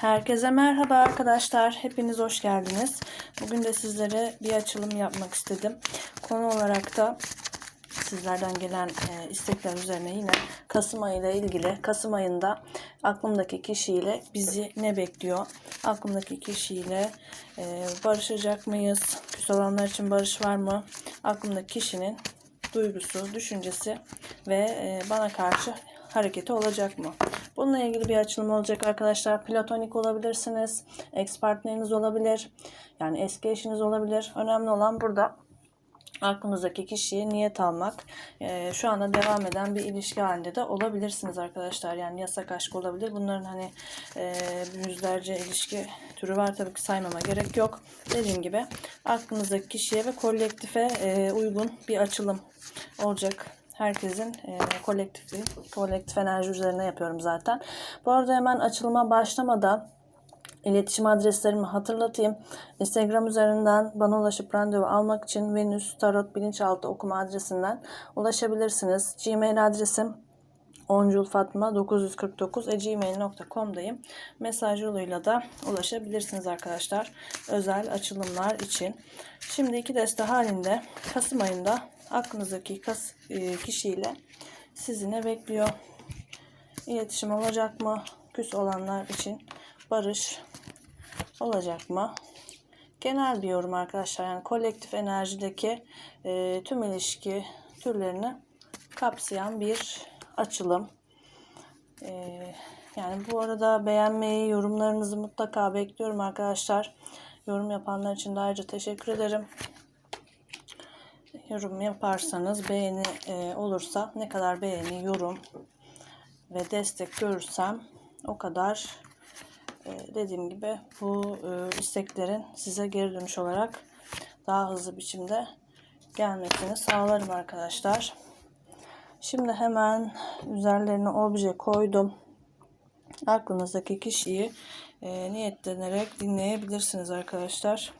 Herkese merhaba arkadaşlar. Hepiniz hoş geldiniz. Bugün de sizlere bir açılım yapmak istedim. Konu olarak da sizlerden gelen e, istekler üzerine yine Kasım ayı ile ilgili Kasım ayında aklımdaki kişiyle bizi ne bekliyor? Aklımdaki kişiyle e, barışacak mıyız? Küs olanlar için barış var mı? Aklımdaki kişinin duygusu, düşüncesi ve e, bana karşı hareketi olacak mı? Bununla ilgili bir açılım olacak arkadaşlar. Platonik olabilirsiniz. Ex partneriniz olabilir. Yani eski eşiniz olabilir. Önemli olan burada aklınızdaki kişiye niyet almak. Ee, şu anda devam eden bir ilişki halinde de olabilirsiniz arkadaşlar. Yani yasak aşk olabilir. Bunların hani e, yüzlerce ilişki türü var. Tabii ki saymama gerek yok. Dediğim gibi aklınızdaki kişiye ve kolektife e, uygun bir açılım olacak herkesin e, kolektifi, kolektif enerji üzerine yapıyorum zaten. Bu arada hemen açılıma başlamadan iletişim adreslerimi hatırlatayım. Instagram üzerinden bana ulaşıp randevu almak için Venüs Tarot Bilinçaltı okuma adresinden ulaşabilirsiniz. Gmail adresim onculfatma949gmail.com'dayım. Mesaj yoluyla da ulaşabilirsiniz arkadaşlar. Özel açılımlar için. Şimdi iki deste halinde Kasım ayında aklınızdaki kas, e, kişiyle sizi ne bekliyor? İletişim olacak mı? Küs olanlar için barış olacak mı? Genel bir yorum arkadaşlar. Yani kolektif enerjideki e, tüm ilişki türlerini kapsayan bir açılım. E, yani bu arada beğenmeyi, yorumlarınızı mutlaka bekliyorum arkadaşlar. Yorum yapanlar için de ayrıca teşekkür ederim yorum yaparsanız beğeni e, olursa ne kadar beğeni, yorum ve destek görürsem o kadar e, dediğim gibi bu e, isteklerin size geri dönüş olarak daha hızlı biçimde gelmesini sağlarım arkadaşlar. Şimdi hemen üzerlerine obje koydum. Aklınızdaki kişiyi e, niyetlenerek dinleyebilirsiniz arkadaşlar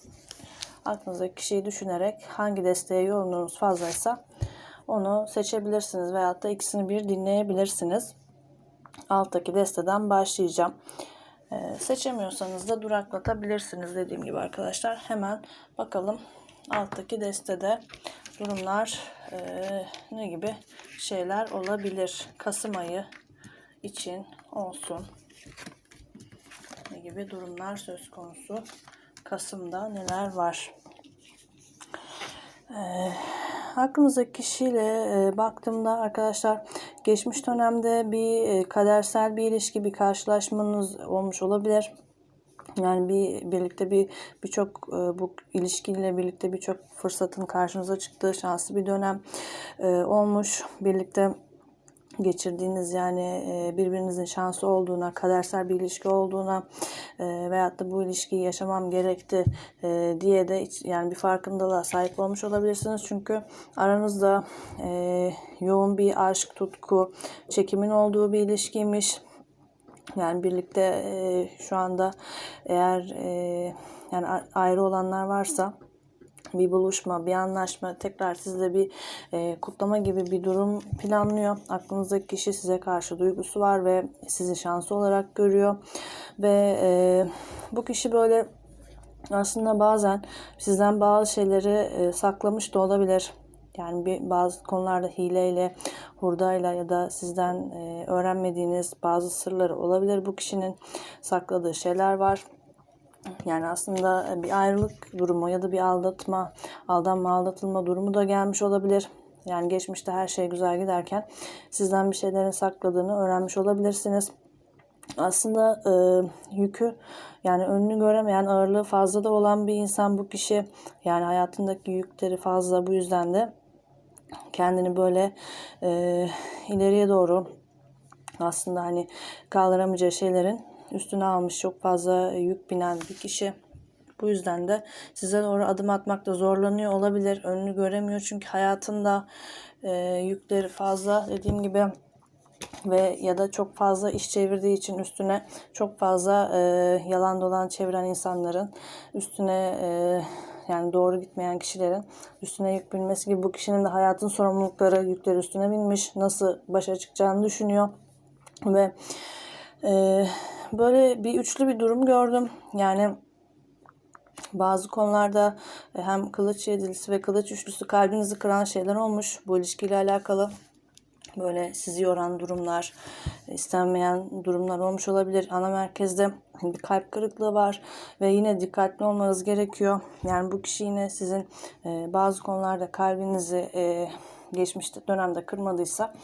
aklınızdaki kişiyi düşünerek hangi desteğe yoğunluğunuz fazlaysa onu seçebilirsiniz veyahut da ikisini bir dinleyebilirsiniz. Alttaki desteden başlayacağım. Ee, seçemiyorsanız da duraklatabilirsiniz dediğim gibi arkadaşlar. Hemen bakalım alttaki destede durumlar e, ne gibi şeyler olabilir. Kasım ayı için olsun. Ne gibi durumlar söz konusu. Kasım'da neler var? Ee, kişiyle e, baktığımda arkadaşlar geçmiş dönemde bir e, kadersel bir ilişki, bir karşılaşmanız olmuş olabilir. Yani bir birlikte bir birçok e, bu ilişkiyle birlikte birçok fırsatın karşınıza çıktığı şanslı bir dönem olmuş. Birlikte geçirdiğiniz yani e, birbirinizin şansı olduğuna, kadersel bir ilişki olduğuna e, veyahut da bu ilişkiyi yaşamam gerekti e, diye de yani bir farkındalığa sahip olmuş olabilirsiniz. Çünkü aranızda yoğun bir aşk, tutku, çekimin olduğu bir ilişkiymiş. Yani birlikte şu anda eğer yani ayrı olanlar varsa bir buluşma, bir anlaşma, tekrar sizle bir e, kutlama gibi bir durum planlıyor. Aklınızdaki kişi size karşı duygusu var ve sizi şanslı olarak görüyor. Ve e, bu kişi böyle aslında bazen sizden bazı şeyleri e, saklamış da olabilir. Yani bir bazı konularda hileyle, hurdayla ya da sizden e, öğrenmediğiniz bazı sırları olabilir. Bu kişinin sakladığı şeyler var yani aslında bir ayrılık durumu ya da bir aldatma, aldanma, aldatılma durumu da gelmiş olabilir. Yani geçmişte her şey güzel giderken sizden bir şeylerin sakladığını öğrenmiş olabilirsiniz. Aslında e, yükü yani önünü göremeyen ağırlığı fazla da olan bir insan bu kişi. Yani hayatındaki yükleri fazla bu yüzden de kendini böyle e, ileriye doğru aslında hani kaldıramayacağı şeylerin üstüne almış çok fazla yük binen bir kişi. Bu yüzden de size doğru adım atmakta zorlanıyor olabilir. Önünü göremiyor çünkü hayatında e, yükleri fazla dediğim gibi ve ya da çok fazla iş çevirdiği için üstüne çok fazla e, yalan dolan çeviren insanların üstüne e, yani doğru gitmeyen kişilerin üstüne yük binmesi gibi bu kişinin de hayatın sorumlulukları yükleri üstüne binmiş nasıl başa çıkacağını düşünüyor ve e, böyle bir üçlü bir durum gördüm. Yani bazı konularda e, hem kılıç yedilisi ve kılıç üçlüsü kalbinizi kıran şeyler olmuş bu ilişkiyle alakalı. Böyle sizi yoran durumlar, istenmeyen durumlar olmuş olabilir. Ana merkezde bir kalp kırıklığı var ve yine dikkatli olmanız gerekiyor. Yani bu kişi yine sizin e, bazı konularda kalbinizi e, geçmişte dönemde kırmadıysa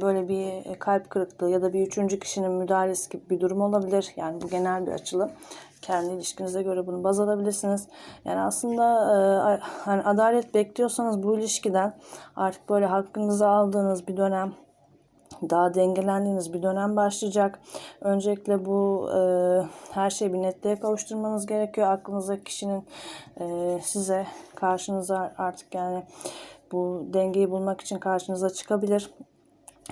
böyle bir kalp kırıklığı ya da bir üçüncü kişinin müdahalesi gibi bir durum olabilir. Yani bu genel bir açılım. Kendi ilişkinize göre bunu baz alabilirsiniz. Yani aslında e, hani adalet bekliyorsanız bu ilişkiden artık böyle hakkınızı aldığınız bir dönem daha dengelendiğiniz bir dönem başlayacak. Öncelikle bu e, her şeyi bir netliğe kavuşturmanız gerekiyor. Aklınızdaki kişinin e, size karşınıza artık yani bu dengeyi bulmak için karşınıza çıkabilir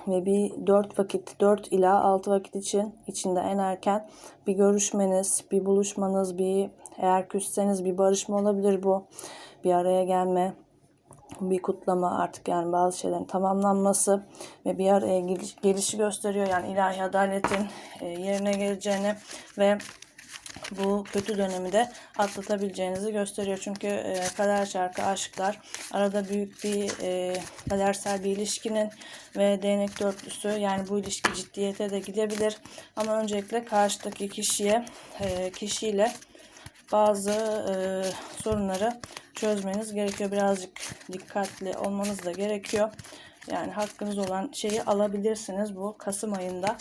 ve bir 4 vakit 4 ila 6 vakit için içinde en erken bir görüşmeniz, bir buluşmanız, bir eğer küsseniz bir barışma olabilir bu. Bir araya gelme, bir kutlama artık yani bazı şeylerin tamamlanması ve bir araya gelişi gösteriyor. Yani ilahi adaletin e, yerine geleceğini ve bu kötü dönemi de atlatabileceğinizi gösteriyor. Çünkü e, kader şarkı aşklar arada büyük bir e, kadersel bir ilişkinin ve değnek dörtlüsü yani bu ilişki ciddiyete de gidebilir. Ama öncelikle karşıdaki kişiye e, kişiyle bazı e, sorunları çözmeniz gerekiyor. Birazcık dikkatli olmanız da gerekiyor. Yani hakkınız olan şeyi alabilirsiniz bu Kasım ayında.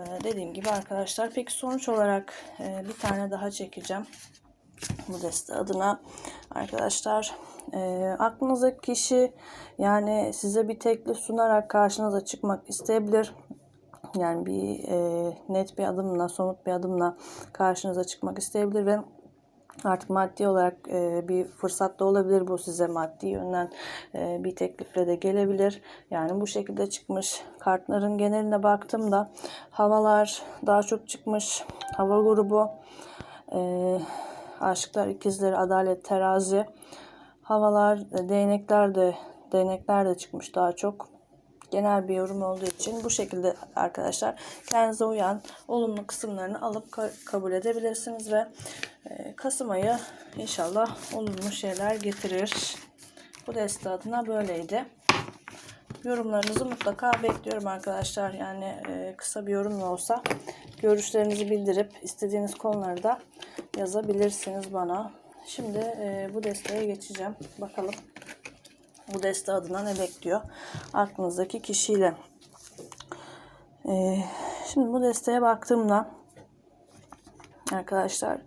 Ee, dediğim gibi arkadaşlar. Peki sonuç olarak e, bir tane daha çekeceğim. Bu deste adına arkadaşlar. E, aklınızdaki kişi yani size bir teklif sunarak karşınıza çıkmak isteyebilir. Yani bir e, net bir adımla, somut bir adımla karşınıza çıkmak isteyebilir ve Artık maddi olarak e, bir fırsat da olabilir bu size maddi yönden e, bir teklifle de gelebilir. Yani bu şekilde çıkmış. Kartların geneline baktığımda havalar daha çok çıkmış. Hava grubu, e, aşklar, ikizleri, adalet, terazi. Havalar, e, değnekler de değnekler de çıkmış daha çok genel bir yorum olduğu için bu şekilde arkadaşlar kendinize uyan olumlu kısımlarını alıp ka kabul edebilirsiniz ve e, Kasım ayı inşallah olumlu şeyler getirir. Bu deste adına böyleydi. Yorumlarınızı mutlaka bekliyorum arkadaşlar. Yani e, kısa bir yorum olsa görüşlerinizi bildirip istediğiniz konuları da yazabilirsiniz bana. Şimdi e, bu desteğe geçeceğim. Bakalım bu deste adına ne bekliyor aklınızdaki kişiyle. Ee, şimdi bu desteğe baktığımda arkadaşlar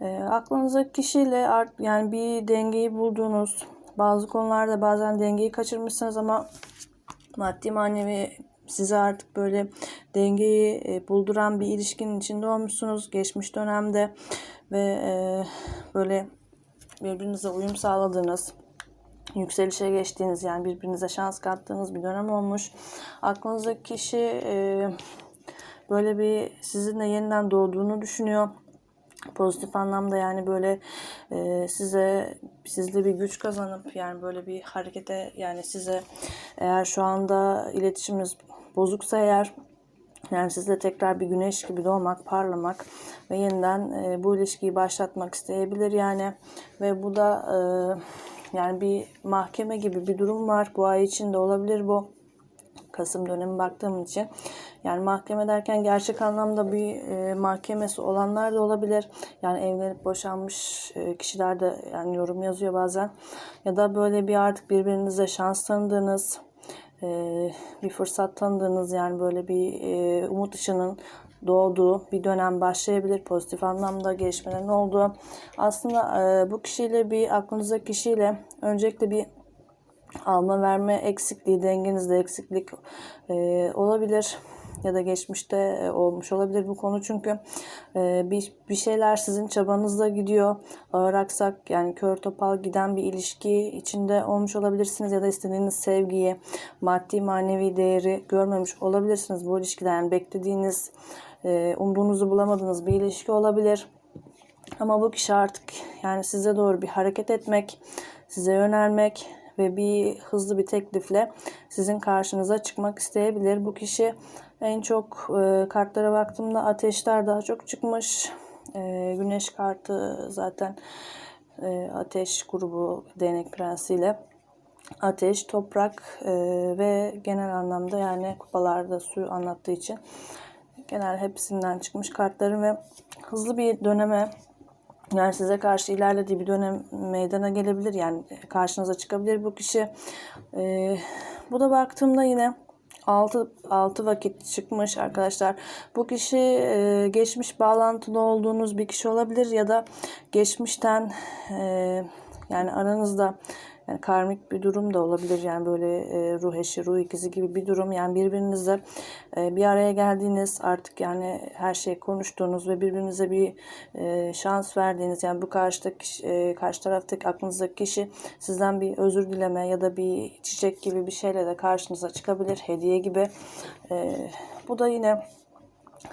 e, aklınızdaki kişiyle art, yani bir dengeyi bulduğunuz bazı konularda bazen dengeyi kaçırmışsınız ama maddi manevi size artık böyle dengeyi e, bulduran bir ilişkinin içinde olmuşsunuz geçmiş dönemde ve e, böyle birbirinize uyum sağladığınız yükselişe geçtiğiniz yani birbirinize şans kattığınız bir dönem olmuş. Aklınızdaki kişi e, böyle bir sizinle yeniden doğduğunu düşünüyor. Pozitif anlamda yani böyle e, size sizde bir güç kazanıp yani böyle bir harekete yani size eğer şu anda iletişimimiz bozuksa eğer yani sizle tekrar bir güneş gibi doğmak, parlamak ve yeniden e, bu ilişkiyi başlatmak isteyebilir yani ve bu da e, yani bir mahkeme gibi bir durum var. Bu ay içinde olabilir bu. Kasım dönemi baktığım için. Yani mahkeme derken gerçek anlamda bir e, mahkemesi olanlar da olabilir. Yani evlenip boşanmış e, kişiler de yani yorum yazıyor bazen. Ya da böyle bir artık birbirinize şans tanıdığınız, e, bir fırsat tanıdığınız yani böyle bir e, umut ışının doğduğu bir dönem başlayabilir. Pozitif anlamda gelişmelerin olduğu. Aslında e, bu kişiyle bir aklınızdaki kişiyle öncelikle bir alma verme eksikliği, dengenizde eksiklik e, olabilir ya da geçmişte e, olmuş olabilir bu konu çünkü bir, bir şeyler sizin çabanızla gidiyor. Ağır aksak yani kör topal giden bir ilişki içinde olmuş olabilirsiniz ya da istediğiniz sevgiyi, maddi manevi değeri görmemiş olabilirsiniz bu ilişkiden. Yani beklediğiniz e, umduğunuzu bulamadığınız bir ilişki olabilir. Ama bu kişi artık yani size doğru bir hareket etmek, size yönelmek ve bir hızlı bir teklifle sizin karşınıza çıkmak isteyebilir. Bu kişi En çok e, kartlara baktığımda ateşler daha çok çıkmış. E, güneş kartı zaten e, ateş grubu değnek prensiyle ateş, toprak e, ve genel anlamda yani kupalarda su anlattığı için genel hepsinden çıkmış kartların ve hızlı bir döneme yani size karşı ilerlediği bir dönem meydana gelebilir. Yani karşınıza çıkabilir bu kişi. E, bu da baktığımda yine 6, 6 vakit çıkmış arkadaşlar. Bu kişi e, geçmiş bağlantılı olduğunuz bir kişi olabilir ya da geçmişten e, yani aranızda yani karmik bir durum da olabilir. Yani böyle e, ruh eşi, ruh ikizi gibi bir durum. Yani birbirinizle e, bir araya geldiğiniz artık yani her şey konuştuğunuz ve birbirinize bir e, şans verdiğiniz yani bu karşıdaki e, karşı taraftaki aklınızdaki kişi sizden bir özür dileme ya da bir çiçek gibi bir şeyle de karşınıza çıkabilir. Hediye gibi. E, bu da yine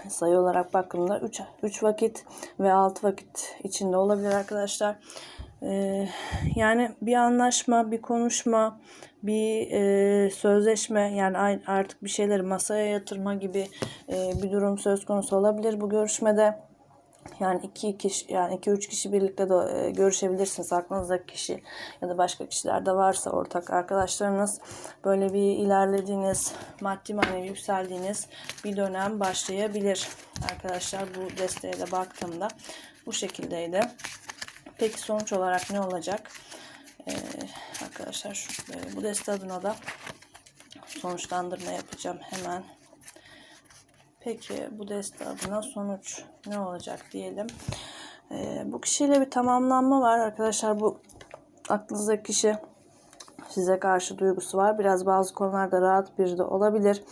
sayı olarak baktığımda 3, 3 vakit ve 6 vakit içinde olabilir arkadaşlar. Ee, yani bir anlaşma, bir konuşma, bir e, sözleşme yani artık bir şeyleri masaya yatırma gibi e, bir durum söz konusu olabilir bu görüşmede. Yani iki kişi yani iki üç kişi birlikte de e, görüşebilirsiniz. Aklınızdaki kişi ya da başka kişiler de varsa ortak arkadaşlarınız böyle bir ilerlediğiniz, maddi manevi yükseldiğiniz bir dönem başlayabilir. Arkadaşlar bu desteğe de baktığımda bu şekildeydi. Peki sonuç olarak ne olacak? Ee, arkadaşlar şu, e, bu deste adına da sonuçlandırma yapacağım hemen. Peki bu deste adına sonuç ne olacak diyelim. Ee, bu kişiyle bir tamamlanma var arkadaşlar. Bu aklınızdaki kişi size karşı duygusu var. Biraz bazı konularda rahat bir de olabilir.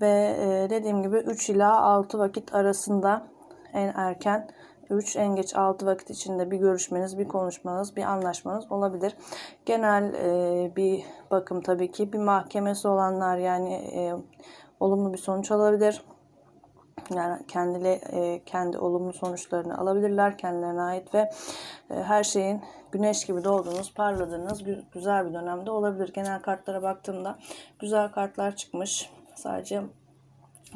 Ve e, dediğim gibi 3 ila 6 vakit arasında en erken 3 en geç 6 vakit içinde bir görüşmeniz, bir konuşmanız, bir anlaşmanız olabilir. Genel e, bir bakım tabii ki bir mahkemesi olanlar yani e, olumlu bir sonuç alabilir. Yani kendile e, kendi olumlu sonuçlarını alabilirler kendilerine ait ve e, her şeyin güneş gibi doğduğunuz, parladığınız gü- güzel bir dönemde olabilir. Genel kartlara baktığımda güzel kartlar çıkmış. Sadece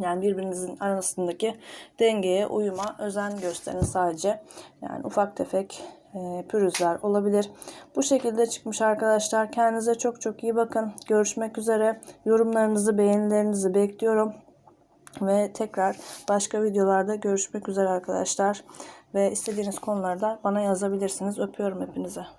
yani birbirinizin arasındaki dengeye, uyuma özen gösterin sadece. Yani ufak tefek e, pürüzler olabilir. Bu şekilde çıkmış arkadaşlar. Kendinize çok çok iyi bakın. Görüşmek üzere. Yorumlarınızı, beğenilerinizi bekliyorum. Ve tekrar başka videolarda görüşmek üzere arkadaşlar. Ve istediğiniz konularda bana yazabilirsiniz. Öpüyorum hepinize.